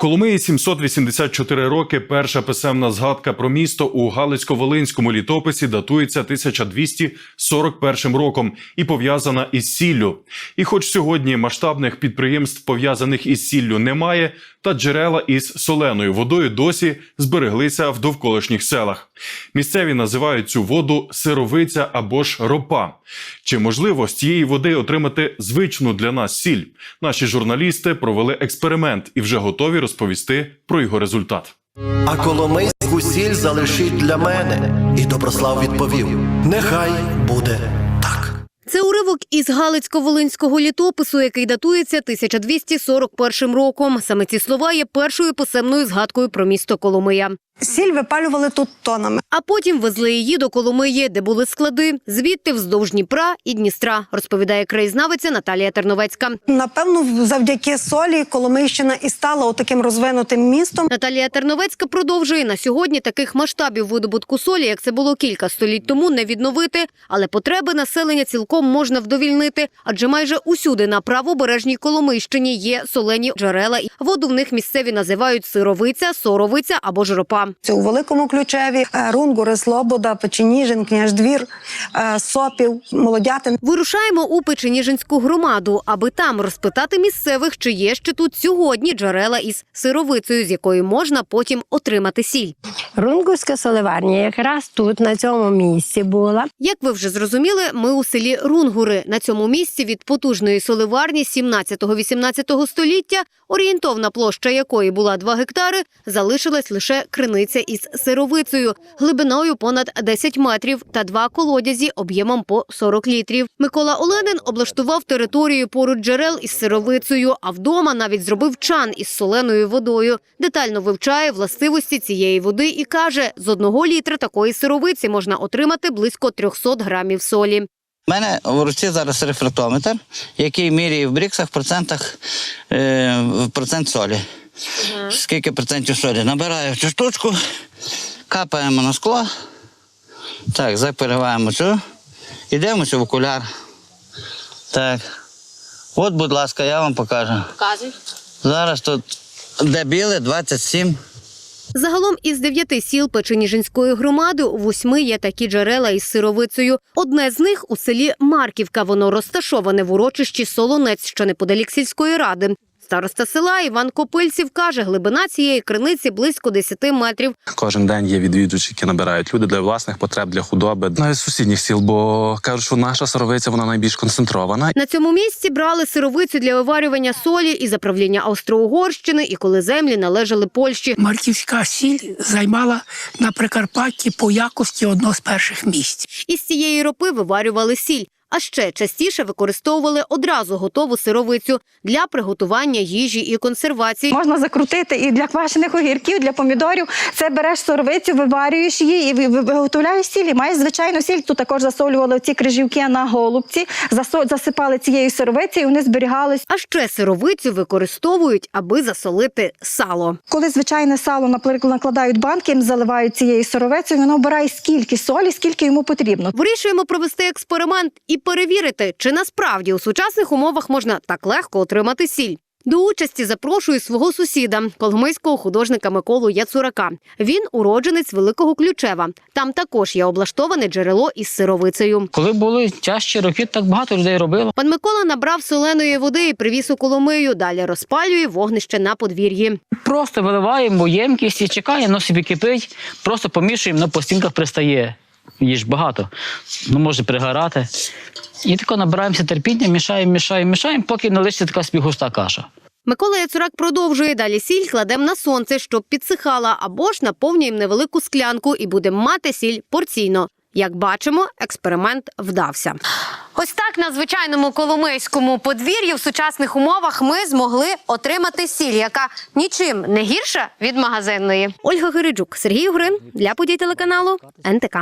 Коломиї 784 роки. Перша писемна згадка про місто у Галицько-Волинському літописі датується 1241 роком і пов'язана із сіллю. І хоч сьогодні масштабних підприємств пов'язаних із сіллю немає, та джерела із соленою водою досі збереглися в довколишніх селах. Місцеві називають цю воду сировиця або ж ропа. Чи можливо з цієї води отримати звичну для нас сіль? Наші журналісти провели експеримент і вже готові розповісти про його результат. А коломийську сіль залишіть для мене. І Доброслав відповів: Нехай буде уривок із Галицько-Волинського літопису, який датується 1241 роком. Саме ці слова є першою писемною згадкою про місто Коломия. Сіль випалювали тут тонами. А потім везли її до Коломиї, де були склади, звідти вздовж Дніпра і Дністра, розповідає краєзнавиця Наталія Терновецька. Напевно, завдяки солі Коломийщина і стала отаким розвинутим містом. Наталія Терновецька продовжує на сьогодні таких масштабів видобутку солі, як це було кілька століть тому, не відновити, але потреби населення цілком можна вдовільнити, адже майже усюди на правобережній Коломийщині є солені джерела. Воду в них місцеві називають сировиця, соровиця або ж ропа. Це у великому ключеві е, Рунгури, Слобода, Печеніжин, Княждвір, е, Сопів, Молодятин. Вирушаємо у Печеніжинську громаду, аби там розпитати місцевих, чи є ще тут сьогодні джерела із сировицею, з якої можна потім отримати сіль. Рунгурська соливарня якраз тут, на цьому місці була. Як ви вже зрозуміли, ми у селі Рунгури. На цьому місці від потужної соливарні 17-18 століття, орієнтовна площа якої була 2 гектари, залишилась лише криниця із сировицею, глибиною понад 10 метрів та два колодязі об'ємом по 40 літрів. Микола Оленин облаштував територію поруч джерел із сировицею, а вдома навіть зробив чан із соленою водою. Детально вивчає властивості цієї води і каже, з одного літра такої сировиці можна отримати близько 300 грамів солі. У мене в руці зараз рефрактометр, який міряє в бріксах процентах е, процент солі. Скільки процентів солі? Набираю цю штучку, капаємо на скло. Так, запереваємо цю і дивимося в окуляр. Так. От, будь ласка, я вам покажу. Показуй. Зараз тут де біле 27. Загалом із дев'яти сіл Печеніжинської громади восьми є такі джерела із сировицею. Одне з них у селі Марківка. Воно розташоване в урочищі Солонець, що неподалік сільської ради. Староста села Іван Копильців каже, глибина цієї криниці близько 10 метрів. Кожен день є відвідувачі, які набирають люди для власних потреб, для худоби, навіть з сусідніх сіл, бо кажуть, що наша сировиця вона найбільш концентрована. На цьому місці брали сировицю для виварювання солі і заправління Австро-Угорщини, і коли землі належали Польщі. Марківська сіль займала на Прикарпатті по якості одно з перших місць. Із цієї ропи виварювали сіль. А ще частіше використовували одразу готову сировицю для приготування їжі і консервації. Можна закрутити і для квашених огірків, для помідорів. Це береш соровицю, виварюєш її і ви- ви- виготовляєш сіль. І маєш звичайну сіль. Тут також засолювали ці крижівки на голубці, засипали цією соровицею, і вони зберігались. А ще сировицю використовують, аби засолити сало. Коли звичайне сало, наприклад, накладають банки, їм заливають цією соровицею, воно обирає скільки солі, скільки йому потрібно. Вирішуємо провести експеримент і перевірити, чи насправді у сучасних умовах можна так легко отримати сіль. До участі запрошую свого сусіда, коломийського художника Миколу Яцурака. Він уродженець Великого Ключева. Там також є облаштоване джерело із сировицею. Коли були тяжчі роки, так багато людей робило. Пан Микола набрав соленої води і привіз у Коломию. Далі розпалює вогнище на подвір'ї. Просто виливаємо ємкість і чекаємо, воно собі кипить, просто помішуємо, на по стінках пристає. Її ж багато, ну може пригорати. І тако набираємося терпіння, мішаємо, мішаємо, мішаємо, поки не лишиться така собі густа каша. Микола Яцурак продовжує далі сіль кладемо на сонце, щоб підсихала, або ж наповнюємо невелику склянку і будемо мати сіль порційно. Як бачимо, експеримент вдався. Ось так на звичайному коломийському подвір'ї в сучасних умовах ми змогли отримати сіль, яка нічим не гірша від магазинної. Ольга Гириджук, Сергій Угрин для подій телеканалу НТК.